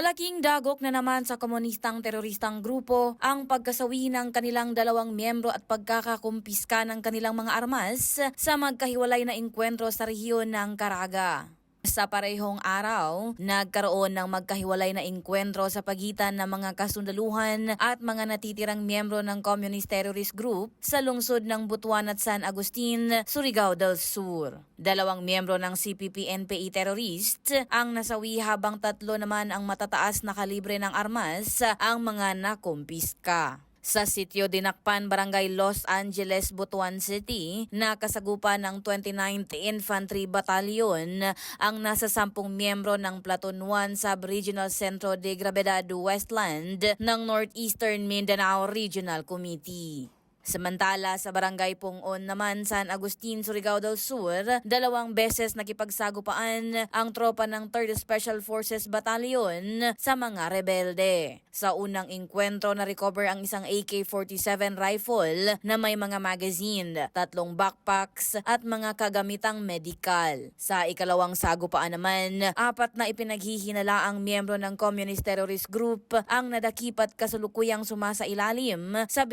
Malaking dagok na naman sa komunistang teroristang grupo ang pagkasawi ng kanilang dalawang miyembro at pagkakakumpiska ng kanilang mga armas sa magkahiwalay na engkwentro sa rehiyon ng Caraga. Sa parehong araw, nagkaroon ng magkahiwalay na engkwentro sa pagitan ng mga kasundaluhan at mga natitirang miyembro ng Communist Terrorist Group sa lungsod ng Butuan at San Agustin, Surigao del Sur. Dalawang miyembro ng CPP-NPE terrorist ang nasawi habang tatlo naman ang matataas na kalibre ng armas ang mga nakumpiska. Sa sitio Dinakpan, Barangay Los Angeles, Butuan City, nakasagupa ng 29th Infantry Battalion ang nasa sampung miyembro ng Platoon 1 Sub-Regional Centro de Gravedad Westland ng Northeastern Mindanao Regional Committee. Samantala sa barangay Pungon naman San Agustin, Surigao del Sur, dalawang beses nakipagsagupaan ang tropa ng 3rd Special Forces Battalion sa mga rebelde. Sa unang engkwentro na recover ang isang AK-47 rifle na may mga magazine, tatlong backpacks at mga kagamitang medical. Sa ikalawang sagupaan naman, apat na ipinaghihinala ang miyembro ng Communist Terrorist Group ang nadakip at kasulukuyang sumasa ilalim sa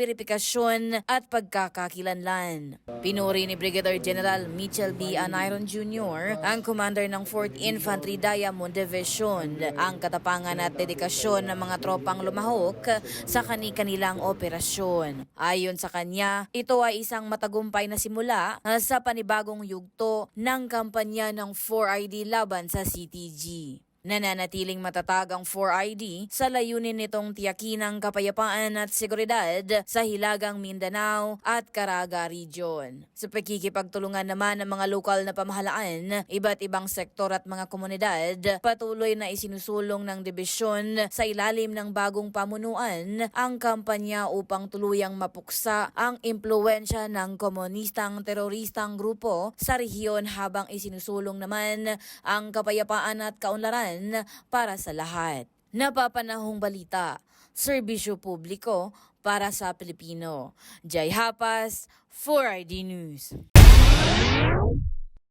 at pagkakakilanlan. Pinuri ni Brigadier General Mitchell B. Anayron Jr., ang commander ng 4th Infantry Diamond Division, ang katapangan at dedikasyon ng mga tropang lumahok sa kani-kanilang operasyon. Ayon sa kanya, ito ay isang matagumpay na simula sa panibagong yugto ng kampanya ng 4ID laban sa CTG. Nananatiling matatag ang 4ID sa layunin nitong tiyakin ang kapayapaan at seguridad sa Hilagang Mindanao at Caraga Region. Sa pagkikipagtulungan naman ng mga lokal na pamahalaan, iba't ibang sektor at mga komunidad, patuloy na isinusulong ng dibisyon sa ilalim ng bagong pamunuan ang kampanya upang tuluyang mapuksa ang impluensya ng komunistang teroristang grupo sa rehiyon habang isinusulong naman ang kapayapaan at kaunlaran para sa lahat. Napapanahong balita, serbisyo publiko para sa Pilipino. Jai Hapas, 4ID News.